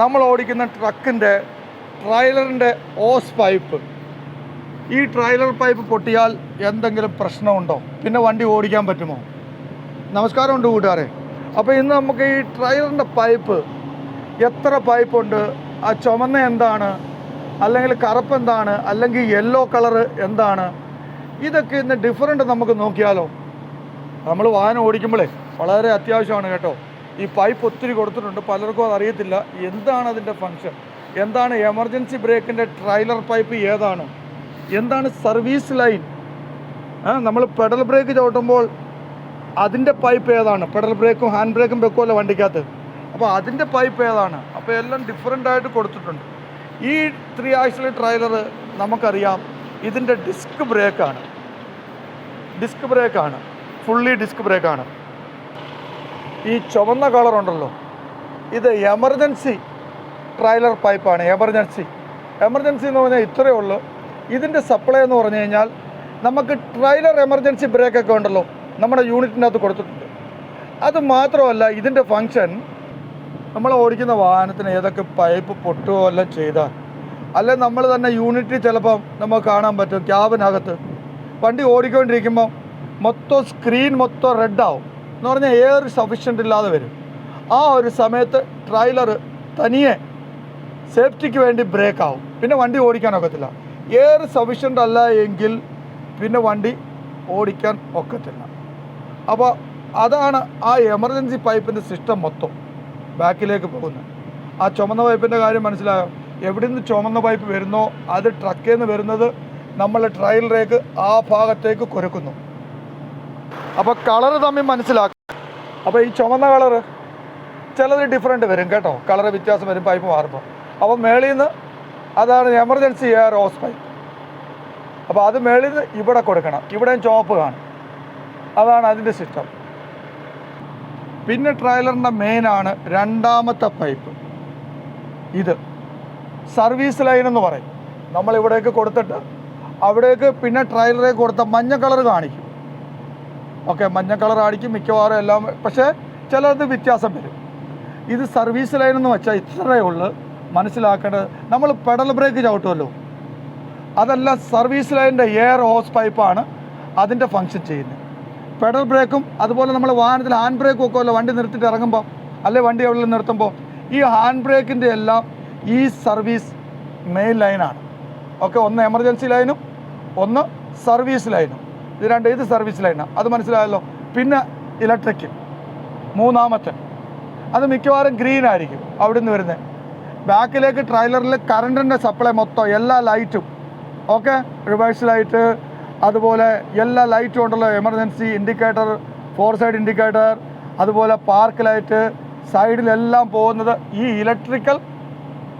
നമ്മൾ ഓടിക്കുന്ന ട്രക്കിന്റെ ട്രൈലറിന്റെ ഓസ് പൈപ്പ്. ഈ ട്രൈലർ പൈപ്പ് പൊട്ടിയാൽ എന്തെങ്കിലും പ്രശ്നമുണ്ടോ? പിന്നെ വണ്ടി ഓടിക്കാൻ പറ്റുമോ? നമസ്കാരമുണ്ട് കൂട്ടുകാരെ. അപ്പോൾ ഇന്ന് നമുക്ക് ഈ ട്രൈലറിന്റെ പൈപ്പ് എത്ര പൈപ്പുണ്ട്? ആ ചുമന്ന എന്താണ്? അല്ലെങ്കിൽ കറുപ്പ് എന്താണ്? അല്ലെങ്കിൽ യെല്ലോ കളറ് എന്താണ്? ഇതൊക്കെ ഇന്ന് ഡിഫറന്റ് നമുക്ക് നോക്കിയാലോ. നമ്മൾ വാഹനം ഓടിക്കുമ്പോഴേ വളരെ അത്യാവശ്യമാണ് കേട്ടോ. ഈ പൈപ്പ് ഒത്തിരി കൊടുത്തിട്ടുണ്ട്. പലർക്കും അതറിയത്തില്ല എന്താണ് അതിന്റെ ഫങ്ഷൻ എന്താണ് എമർജൻസി ബ്രേക്കിന്റെ ട്രൈലർ പൈപ്പ് ഏതാണ്? എന്താണ് സർവീസ് ലൈൻ നമ്മൾ പെഡൽ ബ്രേക്ക് ചവിട്ടുമ്പോൾ അതിന്റെ പൈപ്പ് ഏതാണ്? പെഡൽ ബ്രേക്കും ഹാൻഡ് ബ്രേക്കും വെക്കുമല്ലോ വണ്ടിക്കകത്ത്. അപ്പോൾ അതിന്റെ പൈപ്പ് ഏതാണ്? അപ്പോൾ എല്ലാം ഡിഫറെന്റ് ആയിട്ട് കൊടുത്തിട്ടുണ്ട്. ഈ ത്രീ ആഴ്ചയിലെ ട്രൈലർ നമുക്കറിയാം ഇതിന്റെ ഡിസ്ക് ബ്രേക്കാണ് ഡിസ്ക് ബ്രേക്കാണ് ഫുള്ളി ഡിസ്ക് ബ്രേക്കാണ് ഈ ചുവന്ന കളറുണ്ടല്ലോ ഇത് എമർജൻസി ട്രൈലർ പൈപ്പാണ് എമർജൻസി എമർജൻസി എന്ന് പറഞ്ഞാൽ ഇത്രയേ ഉള്ളൂ. ഇതിന്റെ സപ്ലൈ എന്ന് പറഞ്ഞു കഴിഞ്ഞാൽ നമുക്ക് ട്രൈലർ എമർജൻസി ബ്രേക്കൊക്കെ ഉണ്ടല്ലോ നമ്മുടെ യൂണിറ്റിന്റെ അകത്ത് കൊടുത്തിട്ടുണ്ട്. അത് മാത്രമല്ല ഇതിന്റെ ഫങ്ഷൻ നമ്മൾ ഓടിക്കുന്ന വാഹനത്തിന് ഏതൊക്കെ പൈപ്പ് പൊട്ടുകയോ എല്ലാം ചെയ്താൽ. അല്ലെ നമ്മൾ തന്നെ യൂണിറ്റ് ചിലപ്പം നമുക്ക് കാണാൻ പറ്റും ക്യാബിനകത്ത് വണ്ടി ഓടിക്കൊണ്ടിരിക്കുമ്പോൾ മൊത്തം സ്ക്രീൻ മൊത്തം റെഡ് ആവും. എന്ന് പറഞ്ഞാൽ എയർ സഫീഷ്യന്റ് ഇല്ലാതെ വരും. ആ ഒരു സമയത്ത് ട്രൈലർ തനിയെ സേഫ്റ്റിക്ക് വേണ്ടി ബ്രേക്ക് ആവും. പിന്നെ വണ്ടി ഓടിക്കാൻ ഒക്കത്തില്ല. എയർ സഫീഷ്യന്റ് അല്ല എങ്കിൽ പിന്നെ വണ്ടി ഓടിക്കാൻ ഒക്കത്തില്ല. അപ്പോൾ അതാണ് ആ എമർജൻസി പൈപ്പിന്റെ സിസ്റ്റം മൊത്തം ബാക്കിലേക്ക് പോകുന്നത്. ആ ചുമന്ന പൈപ്പിന്റെ കാര്യം മനസ്സിലായോ? എവിടെ നിന്ന് ചുമന്ന പൈപ്പ് വരുന്നോ അത് ട്രക്കിൽ നിന്ന് വരുന്നത് നമ്മൾ ട്രയലിലേക്ക് ആ ഭാഗത്തേക്ക് കൊരുക്കുന്നു. അപ്പോൾ കളർ തമ്മിൽ മനസ്സിലാക്കുക അപ്പോൾ ഈ ചുമന്ന കളർ ചിലത് ഡിഫറെന്റ് വരും കേട്ടോ. കളറ് വ്യത്യാസം വരും പൈപ്പ് മാറുമ്പോൾ അപ്പോൾ മേളിൽ നിന്ന് അതാണ് എമർജൻസി എയർ ഹോസ് പൈപ്പ് അപ്പോൾ അത് മേളിൽ നിന്ന് ഇവിടെ കൊടുക്കണം. ഇവിടെയും ചുവപ്പ് കാണും. അതാണ് അതിന്റെ സിസ്റ്റം പിന്നെ ട്രailerന്റെ മെയിനാണ് രണ്ടാമത്തെ പൈപ്പ് ഇത്. സർവീസ് ലൈൻ എന്ന് പറയും. നമ്മൾ ഇവിടേക്ക് കൊടുത്തിട്ട് അവിടേക്ക് പിന്നെ ട്രയലറേക്ക് കൊടുത്ത മഞ്ഞ കളർ കാണിക്കും. ഓക്കെ മഞ്ഞ കളർ ആയിരിക്കും മിക്കവാറും എല്ലാം പക്ഷേ ചിലത് വ്യത്യാസം വരും. ഇത് സർവീസ് ലൈൻ എന്ന് വെച്ചാൽ ഇത്രയേ ഉള്ളൂ. മനസ്സിലാക്കേണ്ടത് നമ്മൾ പെഡൽ ബ്രേക്ക് ചവിട്ടുമല്ലോ. അതെല്ലാം സർവീസ് ലൈനിന്റെ എയർ ഹോസ് പൈപ്പാണ് അതിന്റെ ഫങ്ഷൻ ചെയ്യുന്നത്. പെഡൽ ബ്രേക്കും അതുപോലെ നമ്മൾ വാഹനത്തിൽ ഹാൻഡ് ബ്രേക്കും ഒക്കെ അല്ല വണ്ടി നിർത്തിയിട്ട് ഇറങ്ങുമ്പോൾ അല്ലെ വണ്ടി എവിടെ നിർത്തുമ്പോൾ ഈ ഹാൻഡ് ബ്രേക്കിന്റെ എല്ലാം ഈ സർവീസ് മെയിൻ ലൈനാണ്. ഓക്കെ ഒന്ന് എമർജൻസി ലൈനും ഒന്ന് സർവീസ് ലൈനും. ഇത് രണ്ട് ഇത് സർവീസ് ലൈനാണ് അത് മനസ്സിലായല്ലോ? പിന്നെ ഇലക്ട്രിക് മൂന്നാമത്തെ. അത് മിക്കവാറും ഗ്രീൻ ആയിരിക്കും അവിടെ നിന്ന് വരുന്നത്. ബാക്കിലേക്ക് ട്രailerൽ കറണ്ടിന്റെ സപ്ലൈ മൊത്തം എല്ലാ ലൈറ്റും ഓക്കെ റിവേഴ്സ് ലൈറ്റ് അതുപോലെ എല്ലാ ലൈറ്റും ഉണ്ടല്ലോ. Emergency indicator four side indicator അതുപോലെ പാർക്ക് ലൈറ്റ് സൈഡിലെല്ലാം പോകുന്നത് ഈ ഇലക്ട്രിക്കൽ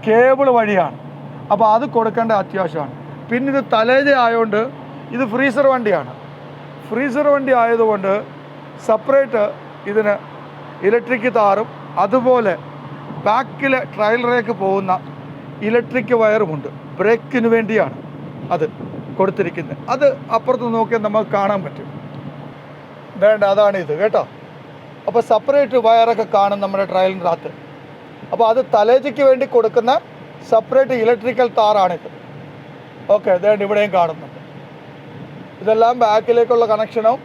കേബിൾ വഴിയാണ്. അപ്പോൾ അത് കൊടുക്കേണ്ട അത്യാവശ്യമാണ്. പിന്നെ ഇത് തലേജ ആയതുകൊണ്ട് ഇത് ഫ്രീസർ വണ്ടിയാണ്. ഫ്രീസർ വണ്ടി ആയതുകൊണ്ട് സെപ്പറേറ്റ് ഇതിന് ഇലക്ട്രിക് താറും അതുപോലെ ബാക്കിൽ ട്രയലറേക്ക് പോകുന്ന ഇലക്ട്രിക് വയറുമുണ്ട്. ബ്രേക്കിന് വേണ്ടിയാണ് അത് കൊടുത്തിരിക്കുന്നത്. അത് അപ്പുറത്ത് നോക്കിയാൽ നമുക്ക് കാണാൻ പറ്റും. വേണ്ട അതാണ് ഇത് കേട്ടോ. അപ്പോൾ സെപ്പറേറ്റ് വയറൊക്കെ കാണും നമ്മുടെ ട്രയലിനകത്ത് അപ്പോൾ അത് തലേജയ്ക്ക് വേണ്ടി കൊടുക്കുന്ന സെപ്പറേറ്റ് ഇലക്ട്രിക്കൽ താറാണിത്. ഓക്കെ ഇതേണ്ട ഇവിടെയും കാണുന്നുണ്ട്. ഇതെല്ലാം ബാക്കിലേക്കുള്ള കണക്ഷനും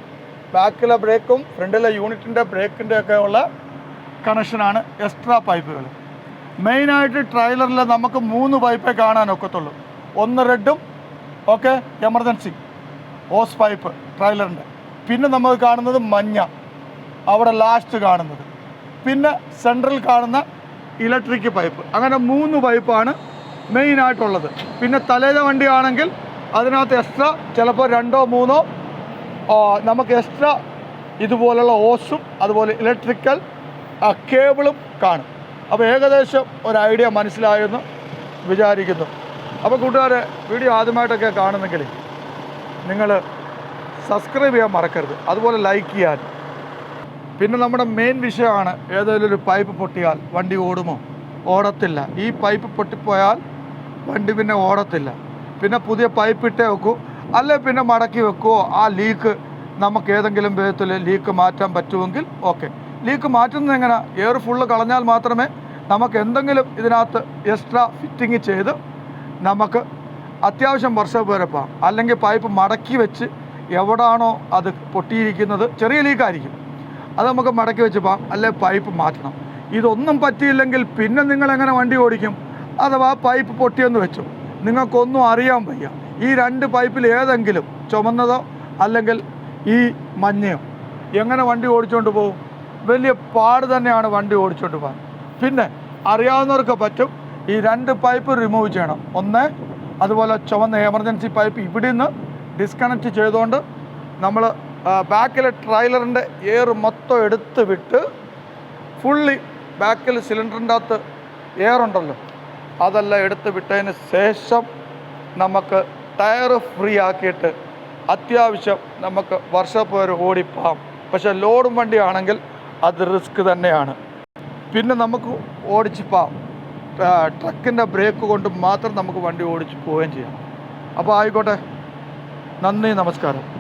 ബാക്കിലെ ബ്രേക്കും ഫ്രണ്ടിലെ യൂണിറ്റിന്റെ ബ്രേക്കിന്റെ ഒക്കെ ഉള്ള കണക്ഷനാണ് എക്സ്ട്രാ പൈപ്പുകൾ. മെയിനായിട്ട് ട്രെയിലറിൽ നമുക്ക് മൂന്ന് പൈപ്പേ കാണാൻ ഒക്കത്തുള്ളൂ. ഒന്ന് റെഡും ഓക്കെ എമർജൻസി ഓസ് പൈപ്പ് ട്രെയിലറിന്റെ. പിന്നെ നമുക്ക് കാണുന്നത് മഞ്ഞ അവിടെ ലാസ്റ്റ് കാണുന്നത്. പിന്നെ സെൻട്രൽ കാണുന്ന ഇലക്ട്രിക് പൈപ്പ്. അങ്ങനെ മൂന്ന് പൈപ്പാണ് മെയിനായിട്ടുള്ളത്. പിന്നെ തലേത വണ്ടിയാണെങ്കിൽ അതിനകത്ത് എക്സ്ട്രാ ചിലപ്പോൾ രണ്ടോ മൂന്നോ നമുക്ക് എക്സ്ട്രാ ഇതുപോലുള്ള ഓസും അതുപോലെ ഇലക്ട്രിക്കൽ കേബിളും കാണും. അപ്പോൾ ഏകദേശം ഒരു ഐഡിയ മനസ്സിലായെന്ന് വിചാരിക്കുന്നു. അപ്പോൾ കൂട്ടുകാരെ വീഡിയോ ആദ്യമായിട്ടൊക്കെ കാണുന്നെങ്കിൽ നിങ്ങൾ സബ്സ്ക്രൈബ് ചെയ്യാൻ മറക്കരുത്. അതുപോലെ ലൈക്ക് ചെയ്യാൻ. പിന്നെ നമ്മുടെ മെയിൻ വിഷയമാണ് ഏതെങ്കിലും ഒരു പൈപ്പ് പൊട്ടിയാൽ വണ്ടി ഓടുമോ? ഓടത്തില്ല. ഈ പൈപ്പ് പൊട്ടിപ്പോയാൽ വണ്ടി പിന്നെ ഓടത്തില്ല. പിന്നെ പുതിയ പൈപ്പ് ഇട്ടേ വെക്കൂ. അല്ലെ പിന്നെ മടക്കി വെക്കുവോ? ആ ലീക്ക് നമുക്ക് ഏതെങ്കിലും വിധത്തിൽ ലീക്ക് മാറ്റാൻ പറ്റുമെങ്കിൽ ഓക്കെ ലീക്ക് മാറ്റുന്നത് എങ്ങനെ? എയർ ഫുള്ള് കളഞ്ഞാൽ മാത്രമേ നമുക്ക് എന്തെങ്കിലും ഇതിനകത്ത് എക്സ്ട്രാ ഫിറ്റിങ് ചെയ്ത് നമുക്ക് അത്യാവശ്യം വർഷം പോകാം. അല്ലെങ്കിൽ പൈപ്പ് മടക്കി വെച്ച് എവിടാണോ അത് പൊട്ടിയിരിക്കുന്നത് ചെറിയ ലീക്കായിരിക്കും അത് നമുക്ക് മടക്കി വെച്ച് പോകാം. അല്ലെ പൈപ്പ് മാറ്റണം. ഇതൊന്നും പറ്റിയില്ലെങ്കിൽ പിന്നെ നിങ്ങൾ എങ്ങനെ വണ്ടി ഓടിക്കും? അഥവാ പൈപ്പ് പൊട്ടിയെന്ന് വെച്ചു. നിങ്ങൾക്കൊന്നും അറിയാൻ വയ്യ. ഈ രണ്ട് പൈപ്പിൽ ഏതെങ്കിലും ചുമന്നതോ അല്ലെങ്കിൽ ഈ മഞ്ഞയോ? എങ്ങനെ വണ്ടി ഓടിച്ചുകൊണ്ട് പോകും? വലിയ പാട് തന്നെയാണ് വണ്ടി ഓടിച്ചുകൊണ്ട് പോകാൻ. പിന്നെ അറിയാവുന്നവർക്ക് പറ്റും ഈ രണ്ട് പൈപ്പ് റിമൂവ് ചെയ്യണം. ഒന്ന് അതുപോലെ ചുവന്ന എമർജൻസി പൈപ്പ് ഇവിടെ നിന്ന് ഡിസ്കണക്ട് ചെയ്തുകൊണ്ട് നമ്മൾ ബാക്കിലെ ട്രailer-ന്റെ എയർ മൊത്തം എടുത്ത് വിട്ട് ഫുള്ളി ബാക്കിൽ സിലിണ്ടറിന്റെ അകത്ത് എയർ ഉണ്ടല്ലോ. അതെല്ലാം എടുത്തു വിട്ടതിന് ശേഷം നമുക്ക് ടയർ ഫ്രീ ആക്കിയിട്ട് അത്യാവശ്യം നമുക്ക് വർഷപ്പ് വരെ ഓടിപ്പോകാം പക്ഷേ ലോഡും വണ്ടിയാണെങ്കിൽ അത് റിസ്ക് തന്നെയാണ്. പിന്നെ നമുക്ക് ഓടിച്ച് പോകാം. ട്രക്കിന്റെ ബ്രേക്ക് കൊണ്ട് മാത്രം നമുക്ക് വണ്ടി ഓടിച്ച് പോവുകയും ചെയ്യാം. അപ്പോൾ ആയിക്കോട്ടെ. നന്ദി നമസ്കാരം.